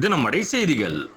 தினமடை செய்திகள்.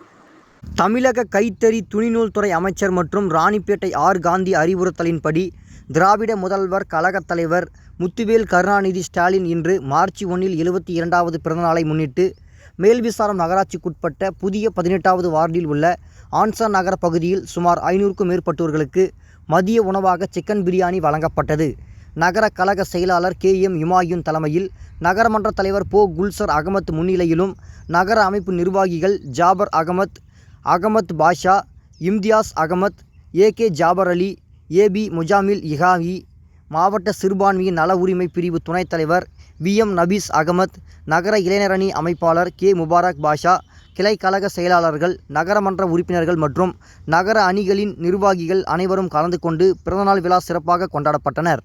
தமிழக கைத்தறி துணிநூல் துறை அமைச்சர் மற்றும் ராணிப்பேட்டை ஆர். காந்தி அறிவுறுத்தலின்படி திராவிட முதல்வர் கழகத் தலைவர் முத்துவேல் கருணாநிதி ஸ்டாலின் இன்று மார்ச் ஒன்றில் எழுபத்தி இரண்டாவது பிறந்தநாளை முன்னிட்டு மேல்விசாரம் நகராட்சிக்குட்பட்ட புதிய பதினெட்டாவது வார்டில் உள்ள ஆன்சர் நகர பகுதியில் சுமார் ஐநூறுக்கும் மேற்பட்டோர்களுக்கு மதிய உணவாக சிக்கன் பிரியாணி வழங்கப்பட்டது. நகர கழக செயலாளர் கே எம் இமாயுன் தலைமையில் நகரமன்ற தலைவர் போ குல்சர் அகமத் முன்னிலையிலும் நகர அமைப்பு நிர்வாகிகள் ஜாபர் அகமத் அகமத் பாஷா இம்தியாஸ் அகமத் ஏகே ஜாபர் அலி ஏபி முஜாமில் இஹாவி மாவட்ட சிறுபான்மையின் நல உரிமை பிரிவு துணைத் தலைவர் வி எம் நபீஸ் அகமத் நகர இளைஞரணி அமைப்பாளர் கே முபாரக் பாஷா கிளை கழக செயலாளர்கள் நகரமன்ற உறுப்பினர்கள் மற்றும் நகர அணிகளின் நிர்வாகிகள் அனைவரும் கலந்து கொண்டு பிறந்தநாள் விழா சிறப்பாக கொண்டாடப்பட்டனர்.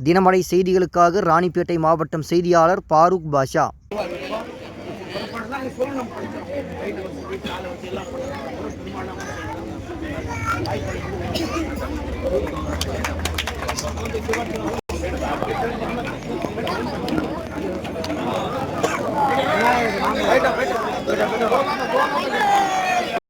தினமடை செய்திகளுக்காக ராணிப்பேட்டை மாவட்டம் செய்தியாளர் பாரூக் பாஷா Thank you.